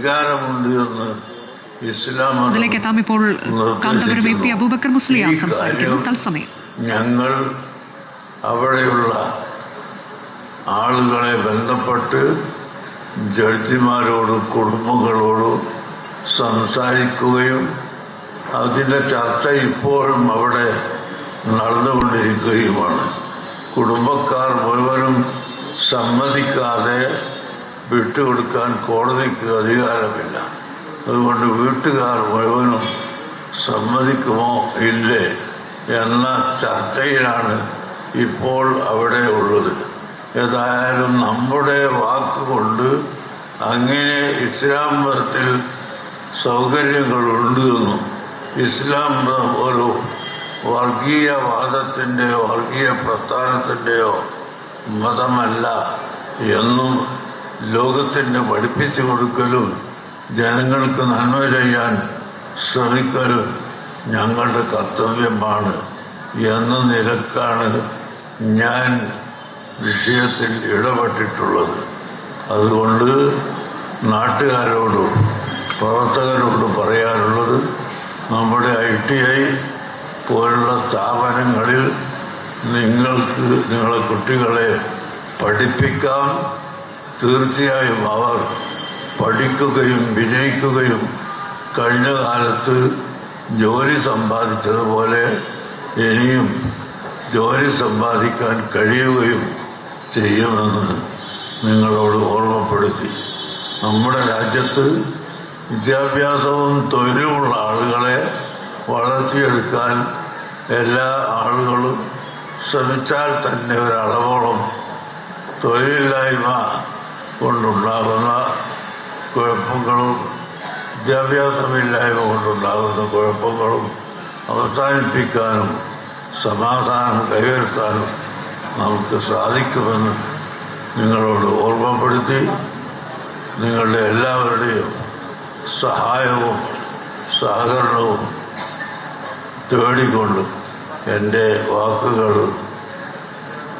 അധികാരമുണ്ട് എന്ന് ഇസ്ലാം അതിലേക്ക് എത്താം ഇപ്പോൾ കാന്തപുരം എ പി അബൂബക്കർ മുസ്ലിയാർ ഈ സംസാരിക്കുന്നു. തത്സമയം. ഞങ്ങൾ അവിടെയുള്ള ആളുകളെ ബന്ധപ്പെട്ട് ജഡ്ജിമാരോടും കുടുംബങ്ങളോടും സംസാരിക്കുകയും അതിന്റെ ചർച്ച ഇപ്പോഴും അവിടെ നടന്നുകൊണ്ടിരിക്കുകയുമാണ്. കുടുംബക്കാർ മുഴുവനും സമ്മതിക്കാതെ വിട്ടുകൊടുക്കാൻ കോടതിക്ക് അധികാരമില്ല. അതുകൊണ്ട് വീട്ടുകാർ മുഴുവനും സമ്മതിക്കുമോ ഇല്ലേ എന്ന ചർച്ചയിലാണ് ഇപ്പോൾ അവിടെ ഉള്ളത്. ഏതായാലും നമ്മുടെ വാക്കുകൊണ്ട് അങ്ങനെ ഇസ്ലാം മതത്തിൽ സൗകര്യങ്ങളുണ്ട് എന്നും ഇസ്ലാം മതം ഒരു വർഗീയവാദത്തിന്റെയോ വർഗീയ പ്രസ്ഥാനത്തിന്റെയോ മതമല്ല എന്നും ലോകത്തിന് പഠിപ്പിച്ചു കൊടുക്കലും ജനങ്ങൾക്ക് നന്മ ചെയ്യാൻ ശ്രമിക്കലും ഞങ്ങളുടെ കർത്തവ്യമാണ് എന്ന നിലക്കാണ് ഞാൻ വിഷയത്തിൽ ഇടപെട്ടിട്ടുള്ളത്. അതുകൊണ്ട് നാട്ടുകാരോടും പ്രവർത്തകരോടും പറയാറുള്ളത് നമ്മുടെ ഐ ടി ഐ പോലുള്ള സ്ഥാപനങ്ങളിൽ നിങ്ങൾക്ക് നിങ്ങളെ കുട്ടികളെ പഠിപ്പിക്കാം. തീർച്ചയായും അവർ പഠിക്കുകയും വിജയിക്കുകയും കഴിഞ്ഞ കാലത്ത് ജോലി സമ്പാദിച്ചതുപോലെ ഇനിയും ജോലി സമ്പാദിക്കാൻ കഴിയുകയും ചെയ്യുമെന്ന് നിങ്ങളോട് ഓർമ്മപ്പെടുത്തി. നമ്മുടെ രാജ്യത്ത് വിദ്യാഭ്യാസവും തൊഴിലുമുള്ള ആളുകളെ വളർത്തിയെടുക്കാൻ എല്ലാ ആളുകളും ശ്രമിച്ചാൽ തന്നെ ഒരളവോളം തൊഴിലില്ലായ്മ കൊണ്ടുണ്ടാകുന്ന കുഴപ്പങ്ങളും വിദ്യാഭ്യാസമില്ലായ്മ കൊണ്ടുണ്ടാകുന്ന കുഴപ്പങ്ങളും അവസാനിപ്പിക്കാനും സമാധാനം കൈവരുത്താനും നമുക്ക് സാധിക്കുമെന്ന് നിങ്ങളോട് ഓർമ്മപ്പെടുത്തി നിങ്ങളുടെ എല്ലാവരുടെയും സഹായവും സഹകരണവും തേടിക്കൊണ്ടും എന്റെ വാക്കുകൾ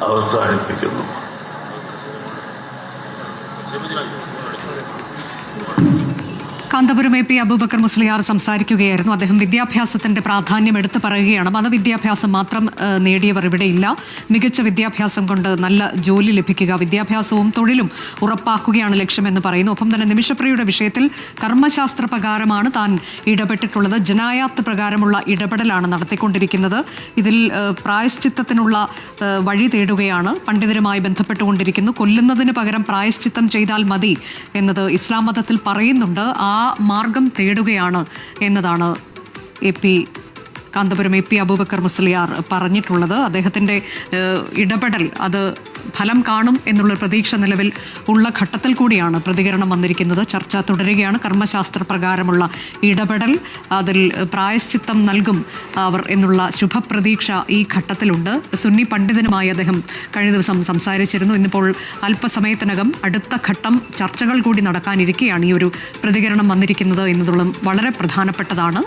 അവസാനിപ്പിക്കുന്നു. セブンラます。കാന്തപുരം എ പി അബൂബക്കർ മുസ്ലിയാർ സംസാരിക്കുകയായിരുന്നു. അദ്ദേഹം വിദ്യാഭ്യാസത്തിന്റെ പ്രാധാന്യം എടുത്തു പറയുകയാണ്. മതവിദ്യാഭ്യാസം മാത്രം നേടിയവർ ഇവിടെയില്ല. മികച്ച വിദ്യാഭ്യാസം കൊണ്ട് നല്ല ജോലി ലഭിക്കുക വിദ്യാഭ്യാസവും തൊഴിലും ഉറപ്പാക്കുകയാണ് ലക്ഷ്യമെന്ന് പറയുന്നു. ഒപ്പം തന്നെ നിമിഷപ്രിയുടെ വിഷയത്തിൽ കർമ്മശാസ്ത്ര പ്രകാരമാണ് താൻ ഇടപെട്ടിട്ടുള്ളത്. ജനായാത്ത് പ്രകാരമുള്ള ഇടപെടലാണ് നടത്തിക്കൊണ്ടിരിക്കുന്നത്. ഇതിൽ പ്രായശ്ചിത്തത്തിനുള്ള വഴി തേടുകയാണ്. പണ്ഡിതരുമായി ബന്ധപ്പെട്ടുകൊണ്ടിരിക്കുന്നു. കൊല്ലുന്നതിന് പകരം പ്രായശ്ചിത്തം ചെയ്താൽ മതി എന്നത് ഇസ്ലാം മതത്തിൽ പറയുന്നുണ്ട്. ആ മാർഗം തേടുകയാണ് എന്നതാണ് A P Kanthapuram A P Aboobacker Musliyar പറഞ്ഞിട്ടുള്ളത്. അദ്ദേഹത്തിന്റെ ഇടപെടൽ അത് ഫലം കാണും എന്നുള്ള പ്രതീക്ഷ നിലവിൽ ഉള്ള ഘട്ടത്തിൽ കൂടിയാണ് പ്രതികരണം വന്നിരിക്കുന്നത്. ചർച്ച തുടരുകയാണ്. കർമ്മശാസ്ത്ര പ്രകാരമുള്ള ഇടപെടൽ അതിൽ പ്രായശ്ചിത്തം നൽകും അവർ എന്നുള്ള ശുഭപ്രതീക്ഷ ഈ ഘട്ടത്തിലുണ്ട്. സുന്നി പണ്ഡിതനുമായി അദ്ദേഹം കഴിഞ്ഞ ദിവസം സംസാരിച്ചിരുന്നു. ഇന്നിപ്പോൾ അല്പസമയത്തിനകം അടുത്ത ഘട്ടം ചർച്ചകൾ കൂടി നടക്കാനിരിക്കെയാണ് ഈ ഒരു പ്രതികരണം വന്നിരിക്കുന്നത് എന്നതുള്ള വളരെ പ്രധാനപ്പെട്ടതാണ്.